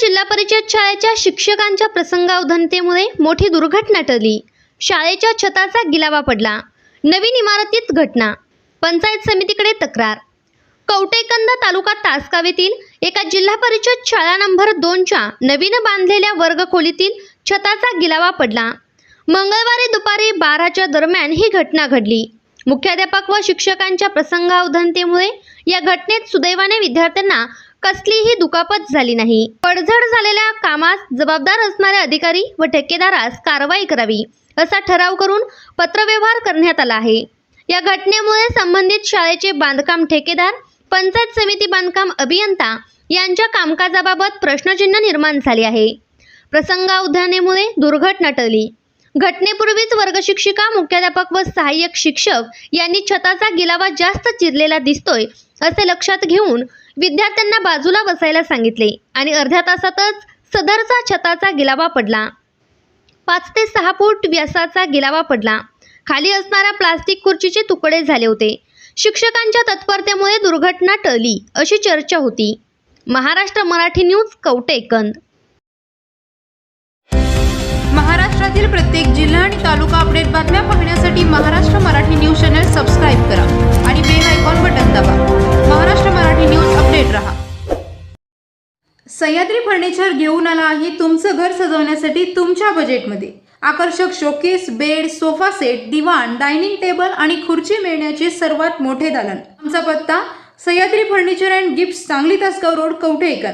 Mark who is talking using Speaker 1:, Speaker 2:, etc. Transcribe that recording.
Speaker 1: जिल्हा परिषद शाळेच्या शिक्षकांच्या प्रसंगावधनतेमुळे मोठी दुर्घटना टळली. शाळेच्या छताचा गिलावा पडला. नवीन इमारतीत घटना. पंचायत समितीकडे तक्रार. कवटेकंद तालुका तासगाव येथील एका जिल्हा परिषद शाळा नंबर दोनच्या नवीन बांधलेल्या वर्गखोलीतील छताचा गिलावा पडला. मंगळवारी दुपारी बाराच्या दरम्यान ही घटना घडली. मुख्याध्यापक व शिक्षकांच्या प्रसंगावधनतेमुळे या घटनेत सुदैवाने विद्यार्थ्यांना कसलीही दुखापत झाली नाही. पडझड झालेल्या कामास जबाबदार असणारे अधिकारी व ठेकेदारास कारवाई करावी असा ठराव करून पत्रव्यवहार करण्यात आला आहे. या घटनेमुळे संबंधित शाळेचे बांधकाम ठेकेदार पंचायत समिती बांधकाम अभियंता यांच्या कामकाजाबाबत प्रश्नचिन्ह निर्माण झाले आहे. प्रसंगावधानेमुळे दुर्घटना टळली. घटनेपूर्वीच वर्गशिक्षिका मुख्याध्यापक व सहाय्यक शिक्षक यांनी छताचा गिलावा जास्त चिरलेला दिसतोय असे लक्षात घेऊन विद्यार्थ्यांना बाजूला बसायला सांगितले आणि अर्ध्या तासातच सदरचा छताचा गिलावा पडला. पाच ते सहा फूट व्यासाचा गिलावा पडला. खाली असणाऱ्या प्लास्टिक खुर्चीचे तुकडे झाले होते. शिक्षकांच्या तत्परतेमुळे दुर्घटना टळली अशी चर्चा होती. महाराष्ट्र मराठी न्यूज कवटेकंद.
Speaker 2: महाराष्ट्रातील प्रत्येक जिल्हा आणि तालुका अपडेट बातम्या पाहण्यासाठी महाराष्ट्र मराठी सह्याद्री फर्निचर घेऊन आला आहे तुमचं घर सजवण्यासाठी तुमच्या बजेटमध्ये आकर्षक शोकेस बेड सोफा सेट दिवाण डायनिंग टेबल आणि खुर्ची मिळण्याचे सर्वात मोठे दालन. आमचा पत्ता Sahyadri furniture and gift Sangli Tasgaon road Kavathekar.